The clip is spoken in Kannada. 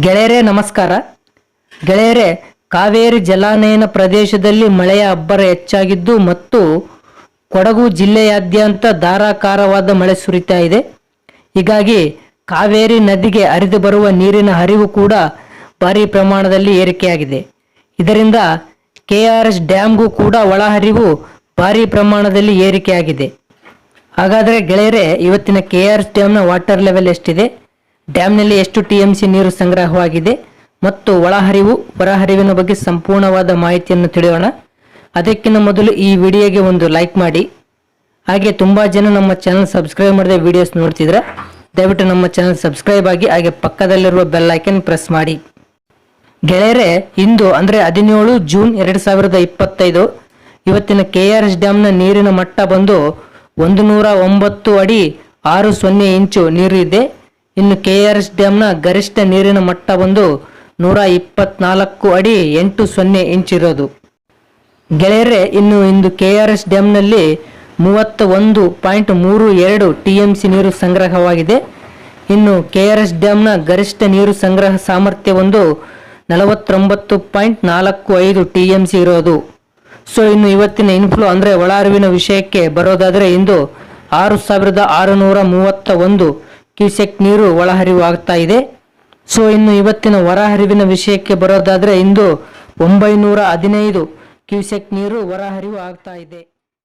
ಗೆಳೆಯರೇ, ನಮಸ್ಕಾರ. ಗೆಳೆಯರೇ, ಕಾವೇರಿ ಜಲಾನಯನ ಪ್ರದೇಶದಲ್ಲಿ ಮಳೆಯ ಅಬ್ಬರ ಹೆಚ್ಚಾಗಿದ್ದು ಮತ್ತು ಕೊಡಗು ಜಿಲ್ಲೆಯಾದ್ಯಂತ ಧಾರಾಕಾರವಾದ ಮಳೆ ಸುರಿತಾ ಇದೆ. ಹೀಗಾಗಿ ಕಾವೇರಿ ನದಿಗೆ ಹರಿದು ಬರುವ ನೀರಿನ ಹರಿವು ಕೂಡ ಭಾರಿ ಪ್ರಮಾಣದಲ್ಲಿ ಏರಿಕೆಯಾಗಿದೆ. ಇದರಿಂದ ಕೆ ಆರ್ ಎಸ್ ಡ್ಯಾಮ್ಗೂ ಕೂಡ ಒಳಹರಿವು ಭಾರಿ ಪ್ರಮಾಣದಲ್ಲಿ ಏರಿಕೆಯಾಗಿದೆ. ಹಾಗಾದರೆ ಗೆಳೆಯರೇ, ಇವತ್ತಿನ ಕೆ ಆರ್ ಎಸ್ ಡ್ಯಾಮ್ನ ವಾಟರ್ ಲೆವೆಲ್ ಎಷ್ಟಿದೆ? ಡ್ಯಾಮ್ನಲ್ಲಿ ಎಷ್ಟು ಟಿಎಂಸಿ ನೀರು ಸಂಗ್ರಹವಾಗಿದೆ ಮತ್ತು ಒಳಹರಿವು, ಹೊರಹರಿವಿನ ಬಗ್ಗೆ ಸಂಪೂರ್ಣವಾದ ಮಾಹಿತಿಯನ್ನು ತಿಳಿಯೋಣ. ಅದಕ್ಕಿಂತ ಮೊದಲು ಈ ವಿಡಿಯೋಗೆ ಒಂದು ಲೈಕ್ ಮಾಡಿ. ಹಾಗೆ ತುಂಬ ಜನ ನಮ್ಮ ಚಾನಲ್ ಸಬ್ಸ್ಕ್ರೈಬ್ ಮಾಡಿದ ವಿಡಿಯೋಸ್ ನೋಡ್ತಿದ್ರೆ ದಯವಿಟ್ಟು ನಮ್ಮ ಚಾನಲ್ ಸಬ್ಸ್ಕ್ರೈಬ್ ಆಗಿ ಹಾಗೆ ಪಕ್ಕದಲ್ಲಿರುವ ಬೆಲ್ ಐಕನ್ ಪ್ರೆಸ್ ಮಾಡಿ. ಗೆಳೆಯರೆ, ಇಂದು ಅಂದರೆ ಹದಿನೇಳು ಜೂನ್ ಎರಡು ಸಾವಿರದ ಇಪ್ಪತ್ತೈದು ಇವತ್ತಿನ ಕೆ ಆರ್ ಎಸ್ ಡ್ಯಾಮ್ನ ನೀರಿನ ಮಟ್ಟ ಬಂದು ಒಂದು ನೂರ ಒಂಬತ್ತು ಅಡಿ ಆರು ಸೊನ್ನೆ ಇಂಚು ನೀರು ಇದೆ. ಇನ್ನು ಕೆ ಆರ್ ಎಸ್ ಡ್ಯಾಮ್ನ ಗರಿಷ್ಠ ನೀರಿನ ಮಟ್ಟ ಬಂದು ನೂರ ಇಪ್ಪತ್ನಾಲ್ಕು ಅಡಿ ಎಂಟು ಸೊನ್ನೆ ಇಂಚ್ ಇರೋದು. ಗೆಳೆಯರೆ, ಇನ್ನು ಇಂದು ಕೆ ಆರ್ ಎಸ್ ಡ್ಯಾಮ್ನಲ್ಲಿ ಮೂವತ್ತ ಒಂದು ಪಾಯಿಂಟ್ ಮೂರು ಎರಡು ಟಿ ಎಂ ಸಿ ನೀರು ಸಂಗ್ರಹವಾಗಿದೆ. ಇನ್ನು ಕೆ ಆರ್ ಎಸ್ ಡ್ಯಾಮ್ನ ಗರಿಷ್ಠ ನೀರು ಸಂಗ್ರಹ ಸಾಮರ್ಥ್ಯ ಒಂದು ನಲವತ್ತೊಂಬತ್ತು ಪಾಯಿಂಟ್ ನಾಲ್ಕು ಐದು ಟಿ ಎಂ ಸಿ ಇರೋದು. ಸೊ, ಇನ್ನು ಇವತ್ತಿನ ಇನ್ಫ್ಲೋ ಅಂದರೆ ಒಳ ಅರಿವಿನ ವಿಷಯಕ್ಕೆ ಬರೋದಾದರೆ ಇಂದು ಆರು ಸಾವಿರದ ಆರುನೂರ ಮೂವತ್ತ ಒಂದು ಕ್ಯೂಸೆಕ್ ನೀರು ಒಳಹರಿವು ಆಗ್ತಾ ಇದೆ. ಸೊ, ಇನ್ನು ಇವತ್ತಿನ ಹೊರಹರಿವಿನ ವಿಷಯಕ್ಕೆ ಬರೋದಾದರೆ ಇಂದು ಒಂಬೈನೂರ ಹದಿನೈದು ಕ್ಯೂಸೆಕ್ ನೀರು ಹೊರಹರಿವು ಆಗ್ತಾ ಇದೆ.